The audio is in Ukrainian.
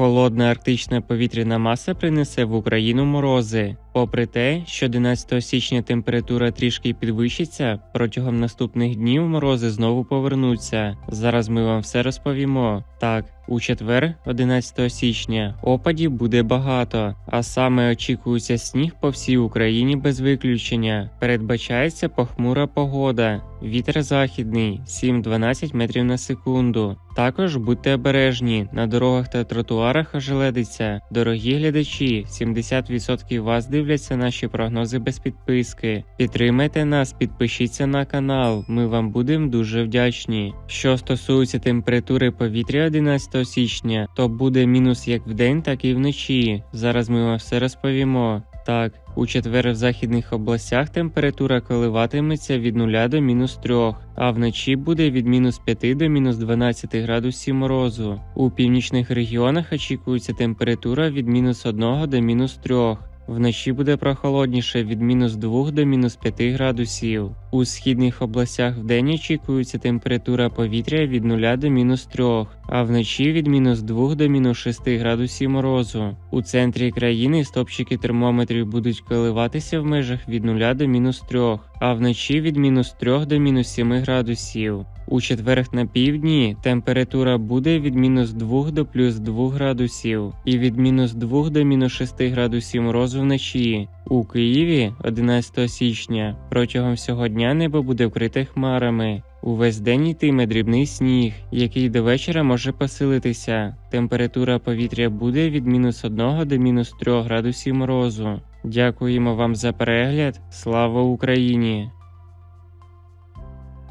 Холодна арктична повітряна маса принесе в Україну морози. Попри те, що 11 січня температура трішки підвищиться, протягом наступних днів морози знову повернуться. Зараз ми вам все розповімо. Так, у четвер, 11 січня, опадів буде багато, а саме очікується сніг по всій Україні без виключення. Передбачається похмура погода. Вітер західний 7-12 метрів на секунду. Також будьте обережні, на дорогах та тротуарах ожеледиться. Дорогі глядачі, 70% вас дивляться наші прогнози без підписки. Підтримайте нас, підпишіться на канал, ми вам будемо дуже вдячні. Що стосується температури повітря 11 січня, то буде мінус як вдень, так і вночі. Зараз ми вам все розповімо. Так, у четвер в західних областях температура коливатиметься від 0 до мінус 3, а вночі буде від мінус 5 до мінус 12 градусів морозу. У північних регіонах очікується температура від мінус 1 до мінус 3. Вночі буде прохолодніше від мінус 2 до мінус 5 градусів. У східних областях вдень очікується температура повітря від 0 до мінус 3, а вночі від мінус 2 до мінус 6 градусів морозу. У центрі країни стопчики термометрів будуть коливатися в межах від 0 до мінус 3, а вночі від мінус 3 до мінус 7 градусів. У четверг на півдні температура буде від мінус 2 до плюс 2 градусів і від мінус 2 до мінус 6 градусів морозу вночі. У Києві 11 січня протягом всього дня небо буде вкрите хмарами. Увесь день йтиме дрібний сніг, який до вечора може посилитися. Температура повітря буде від мінус 1 до мінус 3 градусів морозу. Дякуємо вам за перегляд. Слава Україні!